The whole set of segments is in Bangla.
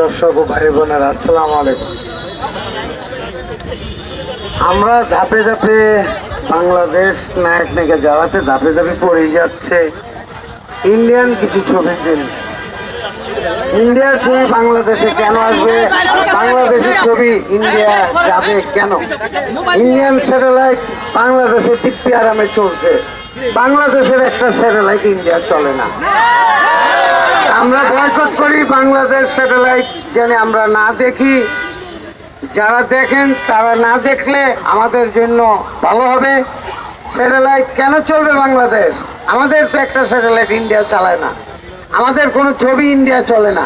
দর্শক ভাই বোনেরা, আসসালামু আমরা ধাপে ধাপে বাংলাদেশ নায়ক নায়িকা আছে ধাপে ধাপে পড়ে যাচ্ছে ইন্ডিয়ান কিছু ছবির জন্য। ইন্ডিয়ার ছবি বাংলাদেশে কেন আসবে? বাংলাদেশের ছবি ইন্ডিয়া যাবে কেন? ইন্ডিয়ান স্যাটেলাইট বাংলাদেশে তৃপ্তি আরামে চলছে। বাংলাদেশের একটা স্যাটেলাইট ইন্ডিয়া চলে না। আমরা বয়কট করি, বাংলাদেশ স্যাটেলাইট যেন আমরা না দেখি। যারা দেখেন, তারা না দেখলে আমাদের জন্য ভালো হবে। স্যাটেলাইট কেন চলবে বাংলাদেশ? আমাদের তো একটা স্যাটেলাইট ইন্ডিয়া চালায় না। আমাদের কোনো ছবি ইন্ডিয়া চলে না।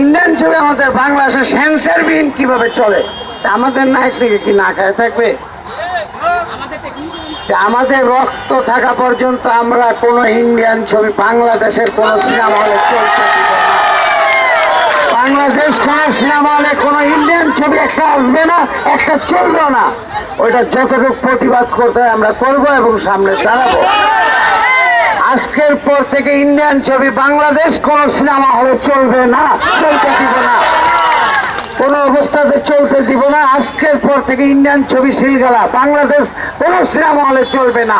ইন্ডিয়ান ছবি আমাদের বাংলাদেশের সেন্সারবিহীন কীভাবে চলে? আমাদের নায়ক থেকে কি না খায় থাকবে? আমাদের রক্ত থাকা পর্যন্ত আমরা কোনো ইন্ডিয়ান ছবি বাংলাদেশের কোনো সিনেমা হলে চলতে বাংলাদেশ কোন সিনেমা হলে কোনো ইন্ডিয়ান ছবি একটা আসবে না, একটা চলবে না। ওইটা যতটুকু প্রতিবাদ করতে হয় আমরা করব এবং সামনে দাঁড়াবো। আজকের পর থেকে ইন্ডিয়ান ছবি বাংলাদেশ, কোন সিনেমা হলে চলবে না। চলতে দিব না। কোন অবস্থাতে চলতে দিব না। আজকের পর থেকে ইন্ডিয়ান ছবি সিলগালা। বাংলাদেশ, কোন সিনেমা হলে চলবে না।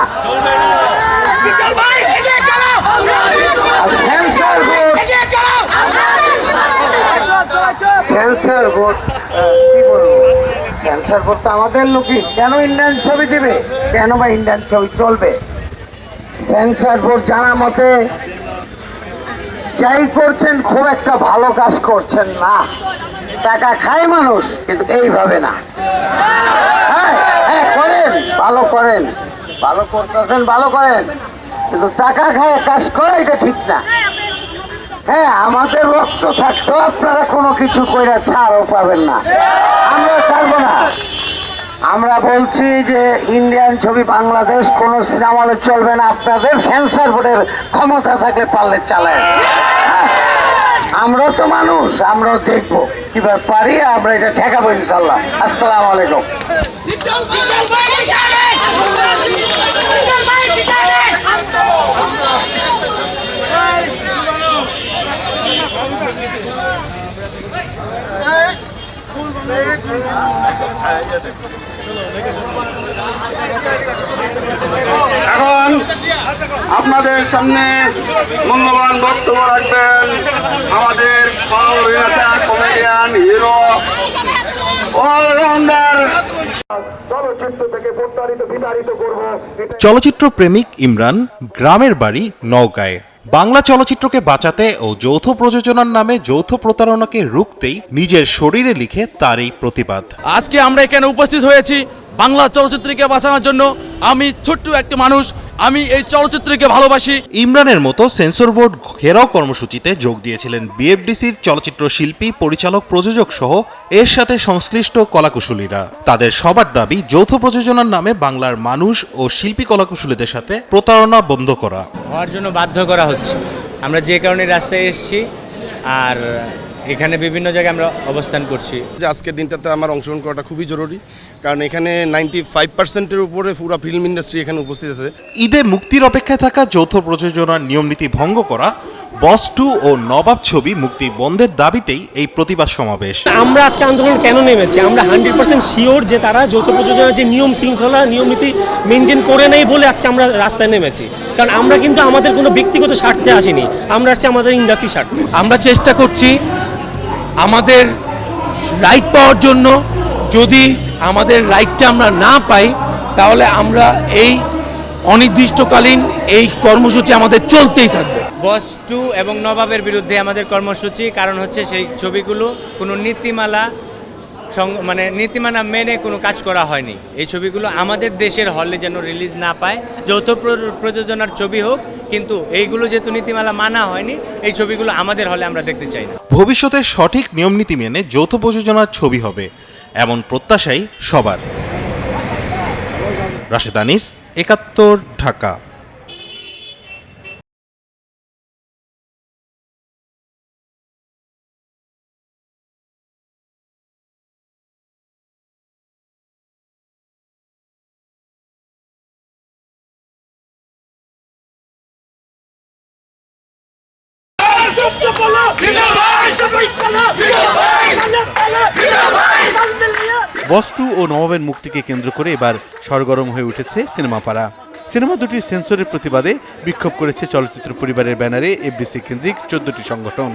বোর্ড বোর্ড তো আমাদের লোকই। কেন ইন্ডিয়ান ছবি দিবে? কেন বা ইন্ডিয়ান ছবি চলবে? সেন্সর বোর্ড জানা মতে, যাই করছেন, খুব একটা ভালো কাজ করছেন না। টাকা খায় মানুষ, কিন্তু এইভাবে না। হ্যাঁ হ্যাঁ করেন, ভালো করেন। ভালো করতেছেন, ভালো করেন। কিন্তু টাকা খায়, কাজ করা এটা ঠিক না। হ্যাঁ আমাদের রক্ত থাকতেও আপনারা কোনো কিছু কইরা ছাড়ও পাবেন না। আমরা ছাড়বো না। আমরা বলছি যে ইন্ডিয়ান ছবি বাংলাদেশ কোন সিনেমা হলে চলবে না। আপনাদের সেন্সার বোর্ডের ক্ষমতা থাকলে পারলে চালায়। হ্যাঁ, আমরা তো মানুষ আমরাও দেখব। কীভাবে পারি আমরা এটা ঠেকাবো ইনশাল্লাহ আসসালাম আলাইকুম। বিজয় এখন আপনাদের সামনে মূল্যবান বক্তব্য রাখবেন আমাদের অভিনেতা কমেডিয়ান হিরো অলরাউন্ডার চলচ্চিত্র থেকে প্রত্যারিত বিতাড়িত করব। চলচ্চিত্র প্রেমিক ইমরান গ্রামের বাড়ি নওগাঁয়। বাংলা চলচ্চিত্রকে বাঁচাতে ও যৌথ প্রযোজনার নামে যৌথ প্রতারণাকে রুখতেই নিজের শরীরে লিখে তার এই প্রতিবাদ। আজকে আমরা এখানে উপস্থিত হয়েছি বাংলা চলচ্চিত্রকে বাঁচানোর জন্য আমি ছোট্ট একটি মানুষ আমি এই চলচ্চিত্রকে ভালোবাসি। ইমরানের মতো সেন্সর বোর্ড ঘেরাও কর্মসূচিতে যোগ দিয়েছিলেন বিএফডিসির চলচ্চিত্র শিল্পী পরিচালক প্রযোজক সহ এর সাথে সংশ্লিষ্ট কলাকুশলীরা। তাদের সবার দাবি যৌথ প্রযোজনার নামে বাংলার মানুষ ও শিল্পী কলাকুশলীদের সাথে প্রতারণা বন্ধ করা। হওয়ার জন্য বাধ্য করা হচ্ছে। আমরা যে কারণে রাস্তায় এসেছি আর এখানে বিভিন্ন জায়গায় আমরা অবস্থান করছি। যে আজকের দিনটাতে আমার অংশগ্রহণ করাটা খুবই জরুরি। কারণ এখানে নাইনটি ফাইভ পার্সেন্টের উপরে পুরো ফিল্ম ইন্ডাস্ট্রি এখানে উপস্থিত আছে। ঈদে মুক্তির অপেক্ষায় থাকা যৌথ প্রযোজনার নিয়মনীতি ভঙ্গ করা বস টু ও নবাব ছবি মুক্তি বন্ধের দাবিতেই এই প্রতিবাদ সমাবেশ। আমরা আজকে আন্দোলন কেন নেমেছি? আমরা হান্ড্রেড পার্সেন্ট শিওর যে তারা যৌথ প্রযোজনার যে নিয়ম শৃঙ্খলা নিয়ম নীতি মেনটেন করে নেই বলে আজকে আমরা রাস্তায় নেমেছি। কারণ আমরা কিন্তু আমাদের কোনো ব্যক্তিগত স্বার্থে আসিনি। আমরা আসছি আমাদের ইন্ডাস্ট্রি স্বার্থে। আমরা চেষ্টা করছি আমাদের রাইট পাওয়ার জন্য যদি আমাদের রাইটটা আমরা না পাই তাহলে আমরা এই অনির্দিষ্টকালীন এই কর্মসূচি আমাদের চলতেই থাকবে। বস টু এবং নবাবের বিরুদ্ধে আমাদের কর্মসূচি কারণ হচ্ছে সেই ছবিগুলো কোনো নীতিমালা সং- মানে নীতিমালা মেনে কোনো কাজ করা হয়নি। এই ছবিগুলো আমাদের দেশের হলে যেন রিলিজ না পায় যৌথ প্র- প্রযোজনার ছবি হোক কিন্তু এইগুলো যেহেতু নীতিমালা মানা হয়নি এই ছবিগুলো আমাদের হলে আমরা দেখতে চাই না। ভবিষ্যতে সঠিক নিয়মনীতি মেনে যৌথ প্রযোজনার ছবি হবে। এমন প্রত্যাশাই সবার। রাশেদ আনিস একাত্তর ঢাকা। বস্তু ও নবাবের মুক্তিকে কেন্দ্র করে এবার সরগরম হয়ে উঠেছে সিনেমা পাড়া সিনেমা দুটির সেন্সরের প্রতিবাদে বিক্ষোভ করেছে চলচ্চিত্র পরিবারের ব্যানারে এফডিসি কেন্দ্রিক চোদ্দটি সংগঠন।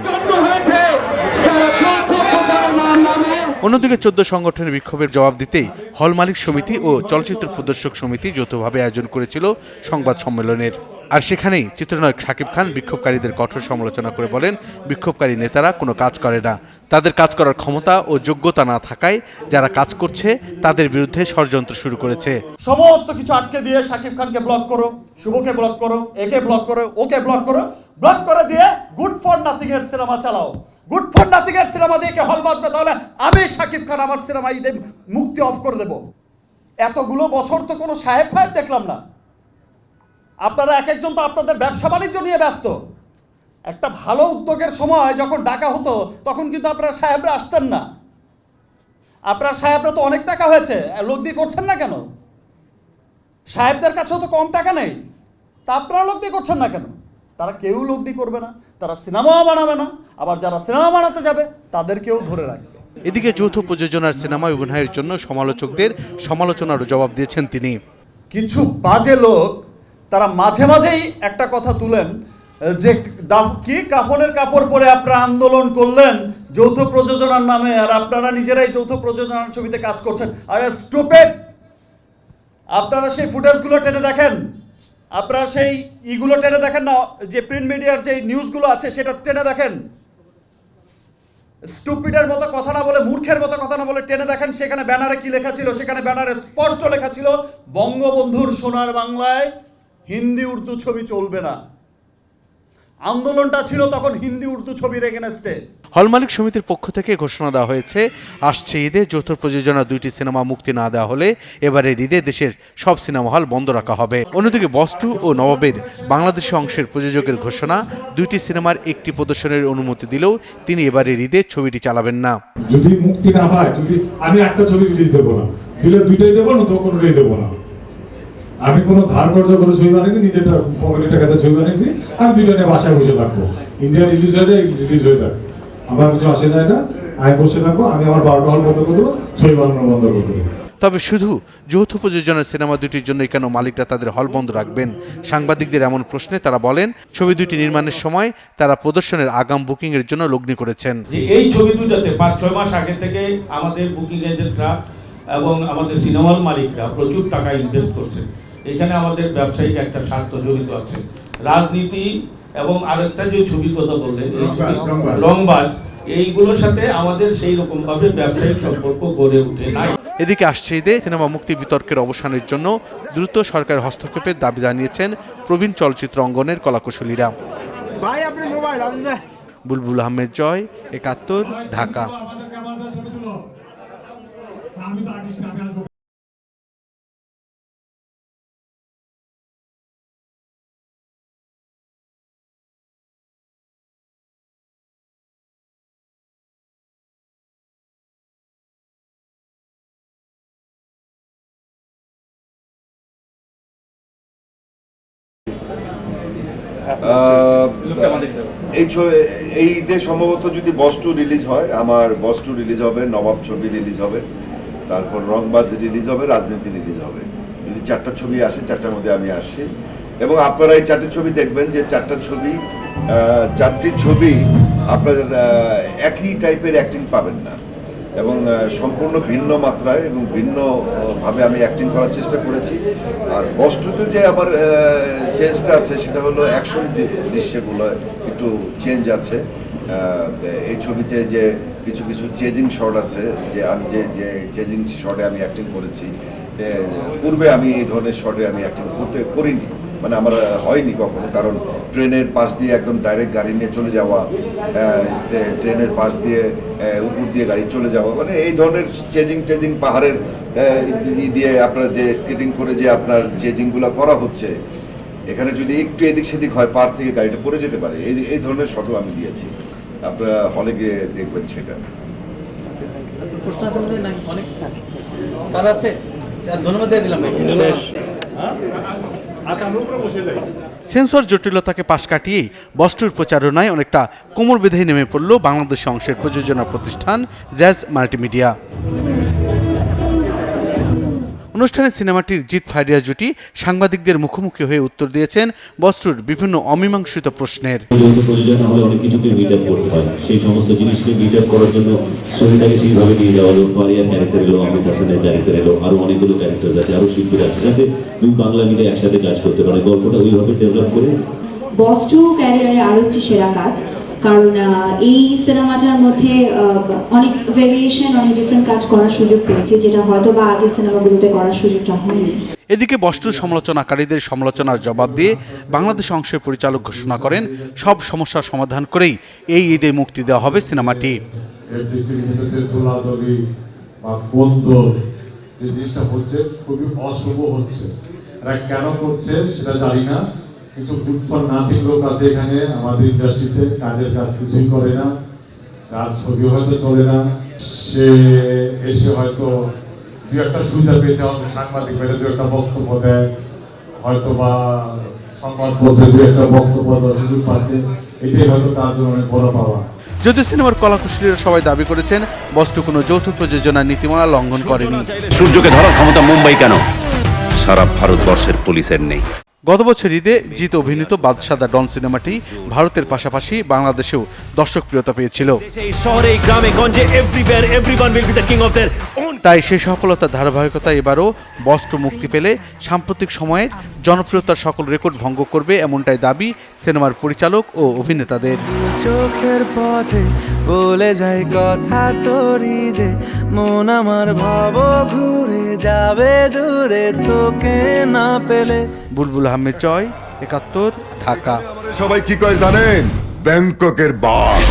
অন্যদিকে চোদ্দ সংগঠনের বিক্ষোভের জবাব দিতেই হল মালিক সমিতি ও চলচ্চিত্র প্রদর্শক সমিতি যৌথভাবে আয়োজন করেছিল সংবাদ সম্মেলনের। আর সেখানেই চিত্রনায়ক শাকিব খান বিক্ষোভকারীদের কঠোর সমালোচনা করে বলেন, বিক্ষোভকারী নেতারা কোনো কাজ করে না। তাদের কাজ করার ক্ষমতা ও যোগ্যতা না থাকায় যারা কাজ করছে, তাদের বিরুদ্ধে ষড়যন্ত্র শুরু করেছে। সমস্ত কিছু আটকে দিয়ে শাকিব খানকে ব্লক করো, শুভকে ব্লক করো, একে ব্লক করো, ওকে ব্লক করো ব্লক করে দিয়ে গুড ফর নাথিং এর সিনেমা চালাও। গুড ফর নাথিং এর সিনেমা দিয়ে হল বাঁধবে? তাহলে আমি শাকিব খান আমার সিনেমা ঈদে মুক্তি অফ করে দেব। এতগুলো বছর তো কোনো সাহেব ফাহেব দেখলাম না। আপনারা এক একজন তো আপনাদের ব্যবসা বাণিজ্য নিয়ে ব্যস্ত। একটা ভালো উদ্যোগের সময় যখন ডাকা হতো তখন কিন্তু আপনারা সাহেবরা আসতেন না। আপনার সাহেবরা তো অনেক টাকা হয়েছে লগ্নি করছেন না কেন? সাহেবদের কাছেও তো কম টাকা নেই। তা আপনারা লগ্নি করছেন না কেন? তারা কেউ লগ্নি করবে না তারা সিনেমাও বানাবে না আবার যারা সিনেমা বানাতে যাবে তাদেরকেও ধরে রাখবে। এদিকে যৌথ প্রযোজনার সিনেমায় অভিনয়ের জন্য সমালোচকদের সমালোচনারও জবাব দিয়েছেন তিনি। কিছু বাজে লোক তারা মাঝে মাঝেই একটা কথা তুলেন যে কি কাফনের কাপড় পরে আপনারা আন্দোলন করলেন, যৌথ প্রযোজনার নামে, আর আপনারা নিজেরাই যৌথ প্রযোজনার ছবিতে কাজ করছেন। আরে স্টুপেড আপনারা সেই ফুটেজগুলো টেনে দেখেন। আপনারা সেই ইগুলো টেনে দেখেন না, যে প্রিন্ট মিডিয়ার যে নিউজগুলো আছে, সেটা টেনে দেখেন। স্টুপিডের মতো কথা না বলে, মূর্খের মতো কথা না বলে টেনে দেখেন, সেখানে ব্যানারে কি লেখা ছিল? সেখানে ব্যানারে স্পষ্ট লেখা ছিল, বঙ্গবন্ধুর সোনার বাংলায় হিন্দি উর্দু ছবি চলবে না। আন্দোলনটা ছিল তখন হিন্দি উর্দু ছবির এগেনস্টে হল মালিক সমিতির পক্ষ থেকে ঘোষণা দেওয়া হয়েছে আসছে ঈদে যৌথ প্রযোজনা দুইটি সিনেমা মুক্তি না দেওয়া হলে এবারে ঈদে দেশের সব সিনেমা হল বন্ধ রাখা হবে। অন্যদিকে বস্তু ও নবাবের বাংলাদেশি অংশের প্রযোজকের ঘোষণা দুইটি সিনেমার একটি প্রদর্শনের অনুমতি দিলেও তিনি এবারে ঈদে ছবিটি চালাবেন না। যদি মুক্তি না পায় যদি আমি একটা ছবি রিলিজ দেবো না দিলে দুইটাই দেবো না তো কোনোটাই দেবো না। আমি কোনো ধার কর্জ করে ছবি বানাইনি নিজের পকেটের টাকাতে ছবি বানিয়েছি আমি দুইটা নিয়ে বাসায় বসে থাকব। ইন্ডিয়া রিলিজ হয়ে যায় রিলিজ হয়ে যায়। আমার কিছু আসে যায় না আমি বসে থাকব আমি আমার বারোটা হল বন্ধ করে দেবো ছবি বানানো বন্ধ করে দেবো। তবে শুধু যৌথ প্রযোজনার সিনেমা দুটির জন্যই কেন মালিকরা তাদের হল বন্ধ রাখবেন? সাংবাদিকদের এমন প্রশ্নে তারা বলেন ছবি দুটি নির্মাণের সময় তারা প্রদর্শনের আগাম বুকিং এর জন্য লগ্নি করেছেন। এই ছবি দুটাতে পাঁচ ছয় মাস আগে থেকে আমাদের বুকিং এজেন্টরা এবং আমাদের সিনেমা হল মালিকরা প্রচুর টাকা ইনভেস্ট করছে। এখানে আমাদের ব্যবসায়িক একটা স্বার্থ জড়িত আছে। রাজনীতি এবং আরেকটা যে ছবির কথা বললেন রংবাজ। রংবাজ এইগুলোর সাথে আমাদের সেই রকম ভাবে ব্যবসায়িক সম্পর্ক গড়ে উঠে নাই। এদিকে আসছে ঈদে সিনেমা মুক্তি বিতর্কের অবসানের জন্য দ্রুত সরকার হস্তক্ষেপের দাবি জানিয়েছেন প্রবীণ চলচ্চিত্র অঙ্গনের কলাকুশলীরা। বুলবুল আহমেদ জয় একাত্তর ঢাকা আমাদেরকে আমার কাছে ছবি তুলো আমি তো আর্টিস্ট আমি আহ, এই ঈদে সম্ভবত যদি বস টু রিলিজ হয় আমার বস টু রিলিজ হবে নবাব ছবি রিলিজ হবে। তারপর রংবাজ রিলিজ হবে রাজনীতি রিলিজ হবে। যদি চারটা ছবি আসে চারটার মধ্যে আমি আসি। এবং আপনারা এই চারটে ছবি দেখবেন যে চারটা ছবি চারটি ছবি আপনার একই টাইপের অ্যাক্টিং পাবেন না। এবং সম্পূর্ণ ভিন্ন মাত্রায় এবং ভিন্ন আহ, ভাবে আমি অ্যাক্টিং করার চেষ্টা করেছি। আর বস্তুতে যে আমার চেঞ্জটা আছে সেটা হলো অ্যাকশন দৃশ্যগুলো একটু চেঞ্জ আছে। এই ছবিতে যে কিছু কিছু চেজিং শট আছে, যে আমি যে যে চেজিং শটে আমি অ্যাক্টিং করেছি পূর্বে আমি এই ধরনের শটে আমি অ্যাক্টিং করতে করিনি। মানে আমার হয়নি কখনো, কারণ ট্রেনের পাশ দিয়ে একদম ডাইরেক্ট গাড়ি নিয়ে চলে যাওয়া ট্রেনের পাশ দিয়ে উপর দিয়ে গাড়ি চলে যাওয়া মানে এই ধরনের চেজিং টেজিং পাহাড়ের দিয়ে আপনার যে স্কেটিং করে যে আপনার চেজিংগুলো করা হচ্ছে, এখানে যদি একটু এদিক সেদিক হয়, পার থেকে গাড়িটা পড়ে যেতে পারে। এই এই ধরনের শটও আমি দিয়েছি। আপনারা হলে গিয়ে দেখবেন সেটা। প্রশ্ন আছে নাকি অনেক কাজ আছে? ধন্যবাদ দিয়ে দিলাম সেন্সর জটিলতাকে পাশ কাটিয়েই বস্ত্র প্রচারণায় অনেকটা কোমর বেঁধে নেমে পড়ল বাংলাদেশি অংশের প্রযোজনা প্রতিষ্ঠান জ্যাজ মাল্টিমিডিয়া। অনুষ্ঠানে সিনেমাটির জিত ফাইরিয়া জুটি সাংবাদিকদের মুখোমুখি হয়ে উত্তর দিয়েছেন বস্ত্রুর বিভিন্ন অমীমাংসিত প্রশ্নের। অনেক কিছুকে মিট আপ করতে হয়। সেই সমস্ত জিনিসকে মিট আপ করার জন্য স্টোরিটাকে সেইভাবে নিয়ে যাওয়া হলো। ফারিয়ার ক্যারেক্টার এলো অমিত হাসানের ক্যারেক্টার এলো আরও অনেকগুলো ক্যারেক্টার আছে আরও শিল্পীরা আছে যাতে দুই বাংলা মিলে একসাথে কাজ করতে পারে। গল্পটা ওইভাবে ডেভেলপ করে বস টু ক্যারিয়ারে আরও একটি সেরা কাজ। কারণ এই সিনেমাটার মধ্যে অনেক ভেরিয়েশন অনেক ডিফারেন্ট কাজ করার সুযোগ পেয়েছি যেটা হয়তো বা আগের সিনেমাগুলোতে করার সুযোগটা হয়নি। এদিকে বস্তুর সমালোচনাকারীদের সমালোচনার জবাব দিয়ে বাংলাদেশ অংশের পরিচালক ঘোষণা করেন সব সমস্যার সমাধান করেই এই ঈদে মুক্তি দেওয়া হবে সিনেমাটি। যে জিনিসটা হচ্ছে খুবই অশুভ হচ্ছে। এরা কেন করছে সেটা জানি না। কিছু গুড ফর নাথিং লোক আছে এখানে আমাদের ইন্ডাস্ট্রিতে কাজের কাজ কিছুই করে না। তার ছবি হয়তো চলে না। সে এসে হয়তো দু একটা সুবিধা পেতে হবে সাংবাদিক পেলে দু একটা বক্তব্য দেয় হয়তো বা সংবাদপত্রে দু একটা বক্তব্য দেওয়ার সুযোগ পাচ্ছে। এটাই হয়তো তার জন্য অনেক বড় পাওয়া। যদিও সিনেমার কলাকুশলীরা সবাই দাবি করেছেন বস্তু কোনো যৌথ প্রযোজনার নীতিমালা লঙ্ঘন করেনি। সূর্যকে ধরার ক্ষমতা মুম্বাই কেন? সারা ভারতবর্ষের পুলিশের নেই। গত বছর ঈদে জিত অভিনীত বাদশাদা ডন সিনেমাটি ভারতের পাশাপাশি বাংলাদেশেও দর্শকপ্রিয়তা পেয়েছিল। তাই সে সফলতার ধারাবাহিকতা এবারও বস্ত্র মুক্তি পেলে সাম্প্রতিক সময়ের জনপ্রিয়তার সকল রেকর্ড ভঙ্গ করবে এমনটাই দাবি সিনেমার পরিচালক ও অভিনেতাদের। চোখের পথে বলে যায় কথা তোরি যে মন আমার ভাব ঘুরে যাবে দূরে তোকে না পেলে। বুলবুল আহমেদ চয় একাত্তর ঢাকা। সবাই কি কয় জানেন? ব্যাংককের বাঘ।